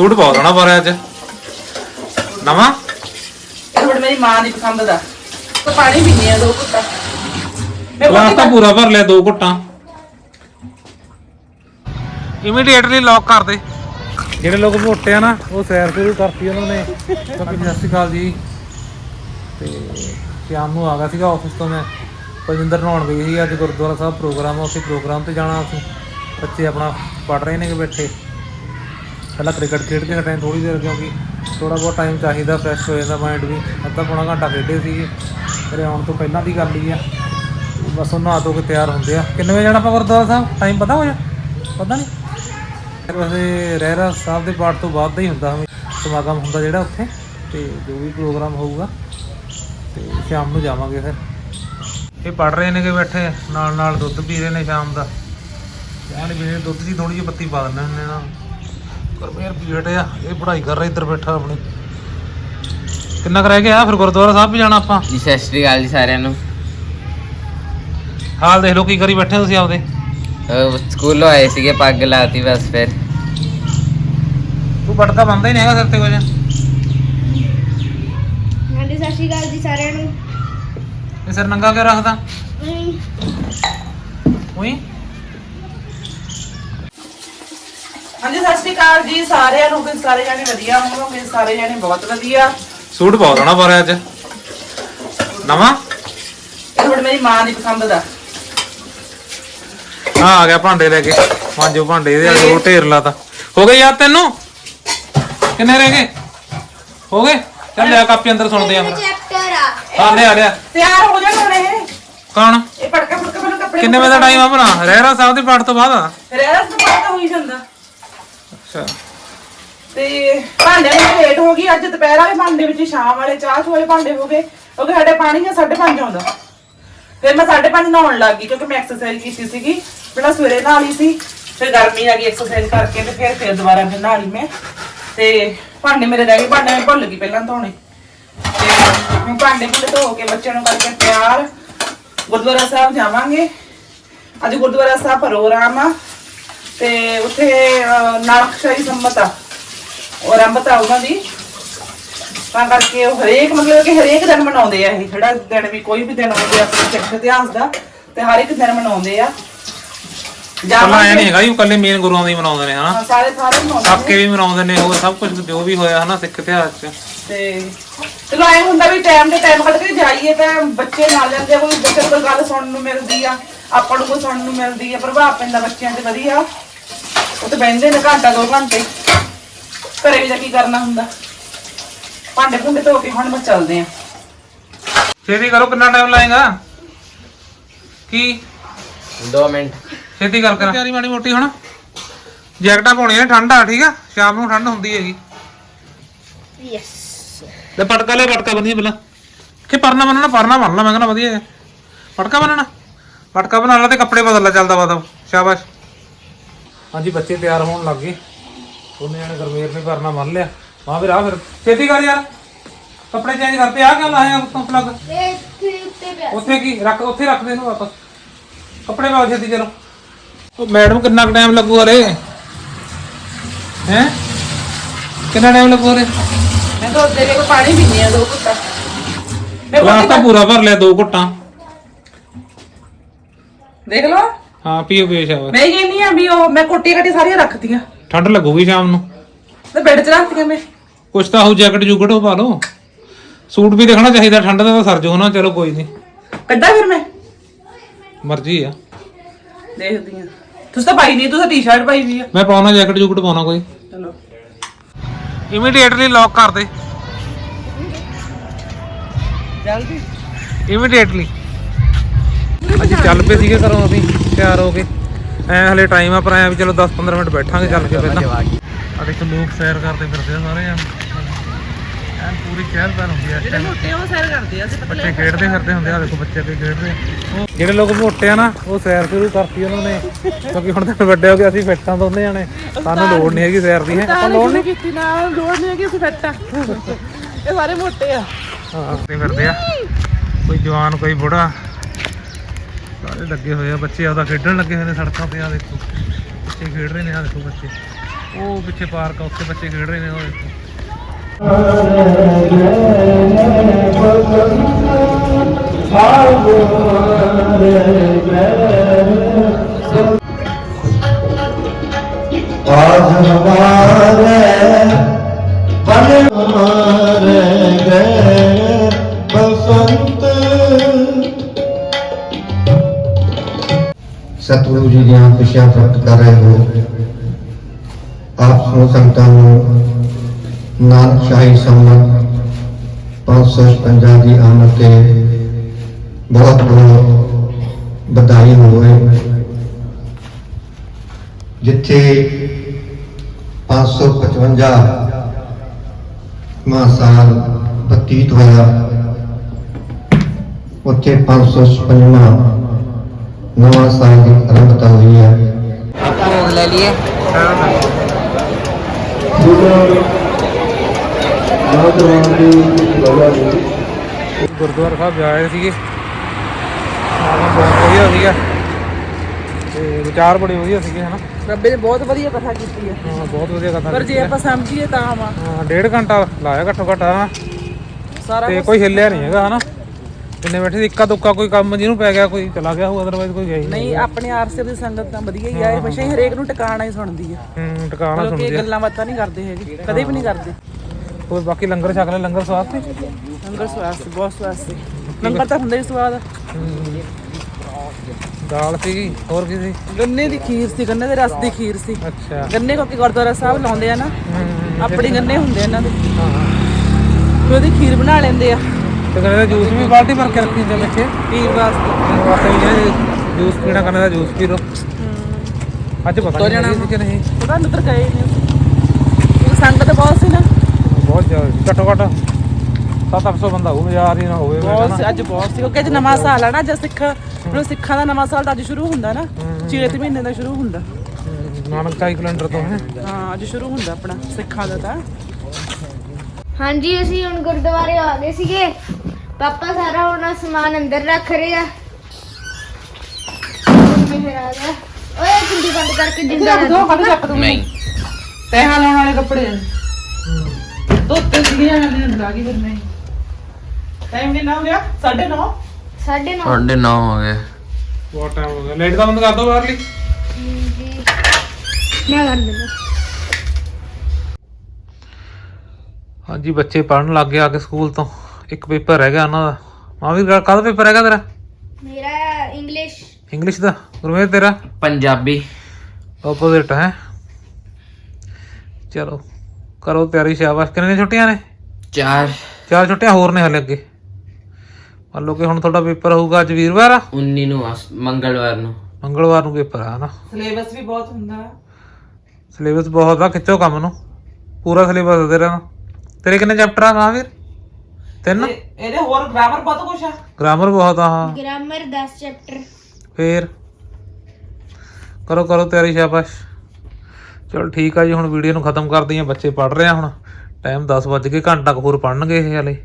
Suit ਬਹੁਤ ਸੋਹਣਾ ਪਾਰਿਆ ਅੱਜ। ਨਵਾਂ? ਮੇਰੀ ਮਾਂ ਦੀ ਪਸੰਦ ਦਾ। ਤਾਂ ਪਾਣੀ ਪੀਣੀ ਆ ਦੋ ਘੁੱਟਾਂ। ਮੈਂ ਗਲਾਸ ਤਾਂ ਪੂਰਾ ਭਰ ਲਿਆ ਦੋ ਘੁੱਟਾਂ। ਇਮੀਡੀਏਟਲੀ ਲੌਕ ਕਰ ਦੇ। ਜਿਹੜੇ ਲੋਕ ਮੋਟੇ ਆ ਨਾ ਉਹ ਸੈਰ ਸ਼ੁਰੂ ਕਰਤੀ ਉਹਨਾਂ ਨੇ। ਸਤਿ ਸ਼੍ਰੀ ਅਕਾਲ ਜੀ। ਤੇ ਸ਼ਾਮ ਨੂੰ ਆ ਗਿਆ ਸੀਗਾ ਆਫਿਸ ਤੋਂ ਮੈਂ। ਪਜਿੰਦਰ ਨਹਾਉਣ ਗਈ ਸੀ ਅੱਜ ਗੁਰਦੁਆਰਾ ਸਾਹਿਬ ਪ੍ਰੋਗਰਾਮ ਆ ਉੱਥੇ ਪ੍ਰੋਗਰਾਮ ਤੇ ਜਾਣਾ ਅਸੀਂ। ਬੱਚੇ ਆਪਣਾ ਪੜ ਰਹੇ ਨੇਗੇ ਬੈਠੇ। ਪਹਿਲਾਂ ਕ੍ਰਿਕਟ ਖੇਡ ਕੇ ਹਟੇ ਥੋੜੀ ਦੇਰ, ਕਿਉਂਕਿ ਥੋੜਾ ਬਹੁਤ ਟਾਈਮ ਚਾਹੀਦਾ ਫਰੈਸ਼ ਹੋ ਜਾਂਦਾ ਮਾਈਂਡ ਵੀ। ਅੱਧਾ ਪੌਣਾ ਘੰਟਾ ਖੇਡੇ ਸੀਗੇ। ਮੇਰੇ ਆਉਣ ਤੋਂ ਪਹਿਲਾਂ ਦੀ ਗੱਲ ਹੀ ਆ। ਬਸ ਉਹ ਨਹਾ ਧੋ ਕੇ ਤਿਆਰ ਹੁੰਦੇ ਆ। ਕਿੰਨੇ ਵਜੇ ਜਾਣਾ ਆਪਾਂ ਗੁਰਦੁਆਰਾ ਸਾਹਿਬ? ਟਾਈਮ ਪਤਾ ਹੋ ਜਾ? ਪਤਾ ਨਹੀਂ? ਫਿਰ ਵੈਸੇ ਰਹਿਰਾ ਸਾਹਿਬ ਦੇ ਪਾਠ ਤੋਂ ਬਾਅਦ ਦਾ ਹੀ ਹੁੰਦਾ ਸਮਾਗਮ ਹੁੰਦਾ ਜਿਹੜਾ ਉੱਥੇ। ਤੇ ਜੋ ਵੀ ਪ੍ਰੋਗਰਾਮ ਹੋਊਗਾ, ਤੇ ਸ਼ਾਮ ਨੂੰ ਜਾਵਾਂਗੇ ਫਿਰ। ਇਹ ਪੜ ਰਹੇ ਨੇਗੇ ਬੈਠੇ ਨਾਲ ਨਾਲ ਦੁੱਧ ਪੀ ਰਹੇ ਨੇ ਸ਼ਾਮ ਦਾ। ਯਾਰ ਵੀ ਦੁੱਧ ਦੀ ਥੋੜੀ ਜਿਹੀ ਪੱਤੀ ਪਾ ਦਿੰਦੇ ਹੁੰਦੇ ਨਾ ਕਰਮੇਰ ਪੀੜ ਆ ਇਹ ਪੜ੍ਹਾਈ ਕਰ ਰਿਹਾ ਇੱਧਰ ਬੈਠਾ ਆਪਣੀ। ਕਿੰਨਾ ਕੁ ਰਹਿ ਗਿਆ? ਫਿਰ ਗੁਰਦੁਆਰਾ ਸਾਹਿਬ ਵੀ ਜਾਣਾ ਆਪਾਂ? ਜੀ ਸਤਿ ਸ਼੍ਰੀ ਅਕਾਲ ਜੀ ਸਾਰਿਆਂ ਨੂੰ। ਹਾਲ ਦੇਖ ਲਓ ਕੀ ਕਰੀ ਬੈਠੇ ਤੁਸੀਂ ਆਪਦੇ? ਅਹ ਸਕੂਲੋਂ ਆਏ ਸੀਗੇ ਪੱਗ ਲਾਤੀ ਬਸ ਫਿਰ। ਤੂੰ ਪੜਦਾ ਬੰਦਾ ਹੀ ਨਹੀਂ ਹੈਗਾ ਸਿਰ ਤੇ ਕੁਝ। ਹਾਂਜੀ ਸਤਿ ਸ਼੍ਰੀ ਅਕਾਲ ਜੀ ਸਾਰਿਆਂ ਨੂੰ। ਇਹ ਸਿਰ ਨੰਗਾ ਕਿਉਂ ਰੱਖਦਾ? ਉਹੀ? ਹਾਂਜੀ ਸਤਿ ਸ਼੍ਰੀ ਅਕਾਲ ਜੀ ਸਾਰਿਆਂ ਨੂੰ। ਕਿ ਸਾਰੇ ਜਾਣੇ ਵਧੀਆ ਹੋਵੋਗੇ ਸਾਰੇ ਜਾਣੇ ਬਹੁਤ ਵਧੀਆ। ਸੂਟ ਬਹੁਤ ਸੋਹਣਾ ਪਾਰਿਆ ਅੱਜ। ਨਵਾਂ? ਇਹ ਹੁਣ ਮੇਰੀ ਮਾਂ ਦੀ ਪਸੰਦ ਦਾ। ਆ ਆ ਗਿਆ ਭਾਂਡੇ ਲੈ ਕੇ। ਮਾਂਜੋ ਭਾਂਡੇ ਇਹਦੇ ਵਾਲੇ ਉਹ ਢੇਰ ਲਾਤਾ। ਹੋ ਗਏ ਯਾਰ ਤੈਨੂੰ? ਕਿੰਨੇ ਰਹਿ ਗਏ? ਹੋ ਗਏ? ਚੱਲ ਲਿਆ ਕਾਪੀ ਅੰਦਰ ਸੁਣਦੇ ਆ। ਫਿਰ ਚੈਪਟਰ ਆ। ਹਾਂ ਲਿਆ ਲਿਆ। ਤਿਆਰ ਹੋ ਜਾਣ ਹੁਣ ਇਹ। ਕੌਣ? ਇਹ ਪੜਕਾ ਪੜਕਾ ਮੈਨੂੰ ਕੱਪੜੇ ਕਿੰਨੇ ਵਜੇ ਦਾ ਟਾਈਮ ਆ ਭਲਾ ਰਹਿਰਾ ਸਾਹਿਬ ਦੇ ਪਾਠ ਤੋਂ ਬਾਅਦ ਆ। ਫਿਰ ਇਹਦਾ ਤਾਂ ਪਤਾ ਹੋਈ ਜਾਂਦਾ। ਅੱਛਾ। ਤੇ ਭਾਂਡੇ ਵਿੱਚ ਲੇਟ ਹੋ ਗਈ, ਅੱਜ ਦੁਪਹਿਰ ਵਾਲੇ ਭਾਂਡੇ ਵਿੱਚ ਸ਼ਾਮ ਵਾਲੇ ਚਾਹ ਚੂਹ ਭਾਂਡੇ ਹੋ ਗਏ, ਕਿਉਂਕਿ ਸਾਡੇ ਪਾਣੀ ਆ 5:30 ਆਉਂਦਾ। ਫਿਰ ਮੈਂ 5:30 ਨਹਾਉਣ ਲੱਗ ਗਈ, ਕਿਉਂਕਿ ਮੈਂ ਐਕਸਰਸਾਈਜ਼ ਕੀਤੀ ਸੀਗੀ, ਪਹਿਲਾਂ ਸਵੇਰੇ ਨਹਾ ਲਈ ਸੀ, ਫਿਰ ਗਰਮੀ ਆ ਗਈ ਐਕਸਰਸਾਈਜ਼ ਕਰਕੇ ਤੇ ਫਿਰ ਫਿਰ ਦੁਬਾਰਾ ਫਿਰ ਨਹਾ ਲਈ ਮੈਂ। ਤੇ ਭਾਂਡੇ ਮੇਰੇ ਰਹਿ ਗਏ ਭਾਂਡੇ ਮੈਂ ਭੁੱਲ ਗਈ ਪਹਿਲਾਂ ਧੋਣੇ। ਤੇ ਹੁਣ ਭਾਂਡੇ ਭੁੱਲੇ ਧੋ ਕੇ ਬੱਚਿਆਂ ਨੂੰ ਕਰਕੇ ਤਿਆਰ। ਗੁਰਦੁਆਰਾ ਸਾਹਿਬ ਜਾਵਾਂਗੇ। ਅੱਜ ਗੁਰਦੁਆਰਾ ਸਾਹਿਬ ਪ੍ਰੋਗਰਾਮ ਆ। ਤੇ ਉੱਥੇ ਅਹ, ਨਾਨਕਸ਼ਾਹੀ ਸੰਮਤ ਆ। ਉਹ ਆਰੰਭਤ ਆ ਉਹਨਾਂ ਦੀ। ਤਾਂ ਕਰਕੇ ਉਹ ਹਰੇਕ ਮਤਲਬ ਕਿ ਹਰੇਕ ਦਿਨ ਮਨਾਉਂਦੇ ਆ ਇਹ। ਜਿਹੜਾ ਦਿਨ ਵੀ ਕੋਈ ਵੀ ਦਿਨ ਆ ਆਪਣੇ ਸਿੱਖ ਇਤਿਹਾਸ ਦਾ ਤੇ ਹਰ ਇੱਕ ਦਿਨ ਮਨਾਉਂਦੇ ਆ। ਕੱਲਾ ਐ ਨਹੀਂ ਹੈਗਾ ਜੀ ਕੱਲੇ ਮੇਨ ਗੁਰੂਆਂ ਦੇ ਮਨਾਉਂਦੇ ਨੇ ਹਨਾ? ਹਾਂ, ਸਾਰੇ ਸਾਰੇ ਮਨਾਉਂਦੇ ਸਾਕੇ ਵੀ ਮਨਾਉਂਦੇ ਨੇ ਉਹ ਸਭ ਕੁਝ ਜੋ ਵੀ ਹੋਇਆ ਹਨਾ ਸਿੱਖ ਇਤਿਹਾਸ 'ਚ। ਤੇ ਚਲੋ ਐ ਹੁੰਦਾ ਵੀ ਟਾਈਮ ਦੇ ਟਾਈਮ ਕੱਢ ਕੇ ਜਾਈਏ ਤਾਂ ਬੱਚੇ ਨਾਲ ਜਾਂਦੇ ਕੋਈ ਬੱਚੇ ਕੋਈ ਗੱਲ ਸੁਣਨ ਨੂੰ ਮਿਲਦੀ ਆ ਆਪਾਂ ਨੂੰ ਕੋਈ ਸੁਣਨ ਨੂੰ ਮਿਲਦੀ ਆ ਪ੍ਰਭਾਵ ਪੈਂਦਾ ਬੱਚਿਆਂ ਤੇ ਵਧੀਆ। ਉਹ ਤੇ ਬਹਿੰਦੇ ਨੇ ਘੰਟਾ ਦੋ ਘੰਟੇ। ਘਰੇ ਵੀ ਜਾ ਕੀ ਕਰਨਾ ਹੁੰਦਾ? ਭਾਂਡੇ ਭੁੰਡੇ ਧੋ ਕੇ ਹੁਣ ਮੈਂ ਚੱਲਦੇ ਆ। ਛੇਤੀ ਕਰੋ ਕਿੰਨਾ ਟਾਈਮ ਲਾਏਗਾ? ਕੀ? 2 ਮਿੰਟ। ਛੇਤੀ ਕਰ ਕਰ। ਤਿਆਰੀ ਮਾੜੀ ਮੋਟੀ ਹੁਣ। ਜੈਕਟਾਂ ਪਾਉਣੀਆਂ ਨੇ ਠੰਡ ਆ ਠੀਕ ਆ? ਸ਼ਾਮ ਨੂੰ ਠੰਡ ਹੁੰਦੀ ਹੈਗੀ। ਯੈਸ ਲੈ ਪਟਕਾ ਲੈ ਪਟਕਾ ਬੰਨੀ ਪਹਿਲਾਂ। ਕਿ ਪਰਨਾ ਬੰਨਣਾ ਪਰਨਾ ਬੰਨ ਲਾ ਮੈਂ ਕਹਿੰਦਾ ਵਧੀਆ ਹੈ। ਪਟਕਾ ਬੰਨਣਾ ਪਟਕਾ ਬਣਾ ਲਾ ਤੇ ਕੱਪੜੇ ਬਦਲ ਲੈ ਚੱਲਦਾ ਬਾਦਮ ਸ਼ਾਬਾਸ਼। ਹਾਂਜੀ ਬੱਚੇ ਤਿਆਰ ਹੋਣ ਲੱਗ ਗਏ। ਉਹਨੇ ਨੇ ਗਰਮੇਰ ਨੇ ਪਰਨਾ ਬੰਨ ਲਿਆ। ਹਾਂ ਫਿਰ ਆ ਫਿਰ। ਛੇਤੀ ਕਰ ਯਾਰ। ਕੱਪੜੇ ਚੇਂਜ ਕਰਤੇ। ਆ ਕਿਉਂ ਲਾਇਆ ਉੱਤੋਂ ਪਲੱਗ ਉੱਥੇ ਕੀ? ਰੱਖ ਉੱਥੇ ਰੱਖ ਦੇ ਇਹਨੂੰ ਵਾਪਸ। ਕੱਪੜੇ ਪਾਓ ਛੇਤੀ ਚਲੋ। ਉਹ ਮੈਡਮ ਕਿੰਨਾ ਕੁ ਟਾਈਮ ਲੱਗੂ ਹਰੇ ਹੈ? ਕਿੰਨਾ ਟਾਈਮ ਲੱਗੂ ਹਰੇ ਮੈਂ ਤਾਂ ਉਹਦੇ ਕੋਲ ਪਾਣੀ ਪੀਣੀ ਆ ਦੋ ਘੁੱਟਾਂ। ਮੈਂ ਗਲਾਸ ਤਾਂ ਪੂਰਾ ਭਰ ਲਿਆ ਦੋ ਘੁੱਟਾਂ। ਦੇਖ ਲਓ। ਹਾਂ ਪੀਓ ਪੀਓ ਸ਼ਾਬਾਸ਼ ਮੈਂ ਕਹਿੰਦੀ ਆ ਵੀ ਉਹ ਮੈਂ ਕੋਟੀ ਕੱਟੀ ਸਾਰੀਆਂ ਰੱਖਤੀਆਂ। ਠੰਡ ਲੱਗੂਗੀ ਸ਼ਾਮ ਨੂੰ। ਤੇ ਬੈੱਡ 'ਚ ਰੱਖਤੀਆਂ ਮੈਂ। ਕੁਛ ਤਾਂ ਹੋ ਜੈਕਟ ਜੂਕਟ ਉਹ ਪਾ ਲਓ। ਸੂਟ ਵੀ ਦੇਖਣਾ ਚਾਹੀਦਾ ਠੰਡ ਦਾ ਤਾਂ ਸਰ ਜੋ ਨਾ ਚਲੋ ਕੋਈ ਨਹੀਂ ਕੱਢਾਂ ਫਿਰ ਮੈਂ? ਮਰਜ਼ੀ ਆ। ਦੇਖਦੀ ਆ ਤੁਸੀਂ ਤਾਂ ਪਾਈ ਨਹੀਂ ਤੁਸੀਂ ਟੀ-ਸ਼ਰਟ ਪਾਈ ਵੀ ਆ। ਮੈਂ ਪਾਉਣਾ ਜੈਕਟ ਜੂਕਟ ਪਾਉਣਾ ਕੋਈ। ਚਲੋ। ਇਮੀਡੀਏਟਲੀ ਲੌਕ ਕਰ ਦੇ। ਜਲਦੀ। ਇਮੀਡੀਏਟਲੀ ਅੱਜ ਚੱਲ ਪਏ ਸੀਗੇ ਘਰੋਂ ਅਸੀਂ ਤਿਆਰ ਹੋ ਕੇ। ਐ ਹਲੇ ਟਾਈਮ ਆ ਪਰ ਐ ਵੀ ਚਲੋ 10-15 ਮਿੰਟ ਬੈਠਾਂਗੇ ਚੱਲ ਕੇ ਪਹਿਲਾਂ। ਆ ਦੇਖੋ ਲੋਕ ਸੈਰ ਕਰਦੇ ਫਿਰਦੇ ਆ ਸਾਰੇ ਐਨ ਐਨ ਪੂਰੀ ਚਹਿਲ ਪਹਿਲ ਹੁੰਦੀ ਇਸ ਜਿਹੜੇ। ਮੋਟੇ ਉਹ ਸੈਰ ਕਰਦੇ ਆ ਅਸੀਂ ਬੱਚੇ ਖੇਡਦੇ ਫਿਰਦੇ ਹੁੰਦੇ ਆ ਦੇਖੋ ਬੱਚੇ ਕੋਈ ਖੇਡਦੇ ਜਿਹੜੇ ਲੋਕ ਮੋਟੇ ਆ ਨਾ ਉਹ ਸੈਰ ਸ਼ੁਰੂ ਕਰਤੀ ਉਹਨਾਂ ਨੇ। ਕਿਉਂਕਿ ਹੁਣ ਤਾਂ ਵੱਡੇ ਹੋ ਗਏ ਅਸੀਂ ਫਿੱਟਾਂ ਦੋਨੇ ਜਾਣੇ। ਸਾਨੂੰ ਲੋੜ ਨਹੀਂ ਹੈਗੀ ਸੈਰ ਦੀ ਹੈ? ਆਪਾਂ ਲੋੜ ਨਹੀਂ ਕੀਤੀ ਨਾ ਲੋੜ ਨਹੀਂ ਹੈ ਕਿ ਅਸੀਂ ਫਿੱਟ ਆ। ਇਹ ਸਾਰੇ ਮੋਟੇ ਆ। ਹਾਂ ਤੇ ਫਿਰਦੇ ਆ। ਕੋਈ ਜਵਾਨ ਕੋਈ ਬੁੜਾ ਸਾਰੇ ਲੱਗੇ ਹੋਏ ਆ, ਬੱਚੇ ਆਪਦਾ ਖੇਡਣ ਲੱਗੇ ਹੋਏ ਨੇ ਸੜਕਾਂ ਤੇ ਆ ਦੇਖੋ। ਬੱਚੇ ਖੇਡ ਰਹੇ ਨੇ ਆ ਦੇਖੋ ਬੱਚੇ। ਉਹ ਪਿੱਛੇ ਪਾਰਕ ਆ, ਉੱਥੇ ਬੱਚੇ ਖੇਡ ਰਹੇ ਨੇ ਉਹ ਦੇਖੋ। आज ਸਤਿਗੁਰੂ ਜੀ ਦੀਆਂ ਖੁਸ਼ੀਆਂ ਪ੍ਰਾਪਤ ਕਰ ਰਹੇ ਹੋ। ਆਪ ਸਮੂਹ ਸੰਗਤਾਂ ਨੂੰ ਨਾਨਕ ਸ਼ਾਹੀ ਸੰਮਤ 555 ਦੀ ਆਮਦ ਤੇ ਬਹੁਤ ਬਹੁਤ ਵਧਾਈ ਹੋਵੇ। ਜਿੱਥੇ 555 ਮਾ ਸਾਲ ਬਤੀਤ ਹੋਇਆ, ਉੱਥੇ 556 ਨਵਾਂ ਸਾਲ ਦੀ ਆਰੰਭਤਾ ਹੋਈ ਹੈ। ਭੋਗ ਲੈ ਲਈਏ। ਗੁਰਦੁਆਰਾ ਸਾਹਿਬ ਜਾਏ ਸੀਗੇ। ਮਾਹੌਲ ਬਹੁਤ ਵਧੀਆ ਸੀਗਾ। ਤੇ ਵਿਚਾਰ ਬੜੇ ਵਧੀਆ ਸੀਗੇ ਹਨਾ? ਰੱਬੇ ਨੇ ਬਹੁਤ ਵਧੀਆ ਕਥਾ ਕੀਤੀ ਹੈ ਹਾਂ ਬਹੁਤ ਵਧੀਆ ਕਥਾ ਪਰ ਜੇ। ਆਪਾਂ ਸਮਝੀਏ ਤਾਂ ਵਾ। ਹਾਂ ਡੇਢ ਘੰਟਾ ਲਾਇਆ ਘੱਟੋ ਘੱਟ ਹਨਾ? ਸਾਰਾ ਤੇ ਕੋਈ ਹਿੱਲਿਆ ਨਹੀਂ ਹੈਗਾ ਹਨਾ? ਜਿੰਨੇ ਬੈਠੇ ਸੀ ਇੱਕਾ ਦੁੱਕਾ ਕੋਈ ਕੰਮ ਜਿਹਨੂੰ ਪੈ ਗਿਆ ਕੋਈ ਚਲਾ ਗਿਆ ਹੋਊ ਅਦਰਵਾਈਜ਼ ਕੋਈ ਗਿਆ ਹੀ ਨਹੀਂ ਆਪਣੇ ਆਰਸੇ ਦੀ ਸੰਗਤ ਤਾਂ ਵਧੀਆ ਹੀ ਆ ਇਹ ਹੀ ਹਰੇਕ ਨੂੰ ਟਿਕਾਣਾ ਹੀ ਸੁਣਦੀ ਆ। ਹੂੰ ਟਿਕਾਣਾ ਲੋਕ ਇਹ ਸੁਣਦੇ ਆ। ਗੱਲਾਂ ਬਾਤਾਂ ਨਹੀਂ ਕਰਦੇ ਹੈਗੇ ਕਦੇ ਵੀ ਨਹੀਂ ਕਰਦੇ। ਕੋਈ ਬਾਕੀ ਲੰਗਰ ਛਕ ਲੈ ਲੰਗਰ ਸਵਾਦ ਸੀ? ਲੰਗਰ ਸਵਾਦ ਸੀ ਬਹੁਤ ਸਵਾਦ ਸੀ। ਲੰਗਰ ਤਾਂ ਹੁੰਦਾ ਹੀ ਸਵਾਦ ਦਾਲ ਸੀਗੀ ਹੋਰ ਕੀ ਸੀ? ਗੰਨੇ ਦੀ ਖੀਰ ਸੀ ਗੰਨੇ ਦੇ ਰਸ ਦੀ ਖੀਰ ਸੀ। ਅੱਛਾ। ਗੰਨੇ ਕਿਉਂਕਿ ਗੁਰਦੁਆਰਾ ਸਾਹਿਬ ਲਾਉਂਦੇ ਆ ਨਾ ਹੂੰ ਆਪਣੇ ਗੰਨੇ ਹੁੰਦੇ ਇਹਨਾਂ ਦੇ। ਹਾਂ। ਫਿਰ ਉਹਦੀ ਖੀਰ ਬਣਾ ਲੈਂਦੇ ਆ। ਤੇ ਕਹਿੰਦੇ ਜੂਸ ਵੀ ਬਾਲਟੀ ਭਰ ਕੇ ਰੱਖੀ ਜਾਂਦੇ ਇੱਥੇ ਪੀਰ ਵਾਸਤੇ। ਵਾਸਤੇ ਵੀ ਇਹ ਜੂਸ ਪੀਣਾ ਕਰਨੇ ਦਾ ਜੂਸ ਪੀ ਲਓ ਅੱਜ ਪਤਾ ਨਹੀਂ ਸੀ ਕਿ ਨਹੀਂ। ਪਤਾ ਨਹੀਂ ਉੱਧਰ ਗਏ ਨੇ ਕਿਉਂਕਿ ਸੰਗਤ ਬਹੁਤ ਸੀ ਨਾ। ਬਹੁਤ ਜ਼ਿਆਦਾ। ਘੱਟੋ ਘੱਟ 7-800 ਬੰਦਾ ਹੋਊ ਹਜ਼ਾਰ ਹੀ ਨਾ ਹੋਵੇ ਬਹੁਤ ਕਹਿੰਦਾ। ਸੀ ਅੱਜ ਬਹੁਤ ਸੀ। ਕਿਉਂਕਿ ਅੱਜ ਨਵਾਂ ਸਾਲ ਆ ਨਾ ਅੱਜ ਸਿੱਖ ਮਤਲਬ ਸਿੱਖਾਂ ਦਾ ਨਵਾਂ ਸਾਲ ਤਾਂ ਅੱਜ ਸ਼ੁਰੂ ਹੁੰਦਾ ਨਾ। ਚੇਤ ਮਹੀਨੇ ਦਾ ਸ਼ੁਰੂ ਹੁੰਦਾ। ਨਾਨਕ ਚਾਈ ਕੈਲੰਡਰ ਤੋਂ ਹੈ। ਹਾਂ ਅੱਜ ਸ਼ੁਰੂ ਹੁੰਦਾ ਆਪਣਾ ਸਿੱਖਾਂ ਦਾ ਤਾਂ। ਹਾਂਜੀ ਅਸੀਂ ਹੁਣ ਗੁਰਦੁਆਰੇ ਆ ਗਏ ਸੀਗੇ। ਪਾਪਾ ਸਾਰਾ ਹੁਣ ਸਮਾਨ ਅੰਦਰ ਰੱਖ ਰਹੇ ਆ। ਗਿਆ। ਓਏ ਕੁੰਡੀ ਬੰਦ ਕਰਕੇ ਜਿੰਦਾ ਦੋ ਕੱਢ ਚੱਕ ਦੂੰ। ਨਹੀਂ। ਤੈਹਾਂ ਲਾਉਣ ਵਾਲੇ ਕੱਪੜੇ ਆ। ਧੋਤੇ ਸੀਗੇ ਜਾਂ ਮੈਂ ਲਾ ਗਈ ਫਿਰ ਮੈਂ ਟਾਈਮ ਕਿੰਨਾ ਹੋ ਗਿਆ? 9:30 ਸਾਢੇ ਨੌ। ਤੁਹਾਡੇ 9 ਹੋ ਗਏ। ਬਹੁਤ ਟਾਈਮ ਹੋ ਗਿਆ। ਲਾਈਟ ਦਾ ਬੰਦ ਕਰ ਦੋ ਬਾਹਰਲੀ। ਜੀ ਮੈਂ ਕਰ ਦਿੰਦਾ ਹਾਂਜੀ ਬੱਚੇ ਪੜਨ ਲੱਗ ਗਏ ਆ ਕੇ ਸਕੂਲ ਤੋਂ। ਇੱਕ ਪੇਪਰ ਰਹਿ ਗਿਆ ਉਹਨਾਂ ਦਾ। ਮਾਂ ਵੀ ਕਾਹਦਾ ਪੇਪਰ ਹੈਗਾ ਤੇਰਾ? ਮੇਰਾ ਇੰਗਲਿਸ਼ ਇੰਗਲਿਸ਼ ਦਾ। ਗੁਰਮੇਰ ਤੇਰਾ? ਪੰਜਾਬੀ। ਆਪੋਜ਼ਿਟ ਹੈ? ਚਲੋ ਕਰੋ ਤਿਆਰੀ ਸ਼ਾਬਾਸ਼। ਕਿੰਨੀਆਂ ਛੁੱਟੀਆਂ ਨੇ? ਚਾਰ। ਚਾਰ ਛੁੱਟੀਆਂ ਹੋਰ ਨੇ ਹਲੇ ਅੱਗੇ। ਮੰਨ ਲਓ ਕਿ ਹੁਣ ਤੁਹਾਡਾ ਪੇਪਰ ਹੋਊਗਾ ਅੱਜ ਵੀਰਵਾਰ ਆ? 19 ਨੂੰ ਆ, ਮੰਗਲਵਾਰ ਨੂੰ। ਮੰਗਲਵਾਰ ਨੂੰ ਪੇਪਰ ਆ ਹਨਾ ਸਿਲੇਬਸ ਵੀ ਬਹੁਤ ਹੁੰਦਾ। ਸਿਲੇਬਸ ਬਹੁਤ ਆ ਖਿੱਚੋ ਕੰਮ ਨੂੰ। ਪੂਰਾ ਸਿਲੇਬਸ ਤੇਰਾ। ਨਾ ਤੇਰੇ ਕਿੰਨੇ ਚੈਪਟਰ ਆ ਮਹਾਂਵੀਰ ਤਿੰਨ ਇਹਦੇ ਹੋਰ ਗ੍ਰਾਮਰ ਬਹੁਤ ਕੁਛ ਆ। ਗ੍ਰਾਮਰ ਬਹੁਤ ਆ ਹਾਂ। ਗ੍ਰਾਮਰ 10 ਚੈਪਟਰ ਫੇਰ? ਕਰੋ ਕਰੋ ਤਿਆਰੀ ਸ਼ਾਬਾਸ਼। ਚਲੋ ਠੀਕ ਆ ਜੀ ਹੁਣ ਵੀਡੀਓ ਨੂੰ ਖਤਮ ਕਰਦੇ ਹਾਂ ਬੱਚੇ ਪੜ ਰਹੇ ਆ ਹੁਣ। ਟਾਈਮ 10 ਵੱਜ ਕੇ ਘੰਟਾ ਕੁ ਹੋਰ ਪੜਨਗੇ ਇਹ ਹਲੇ।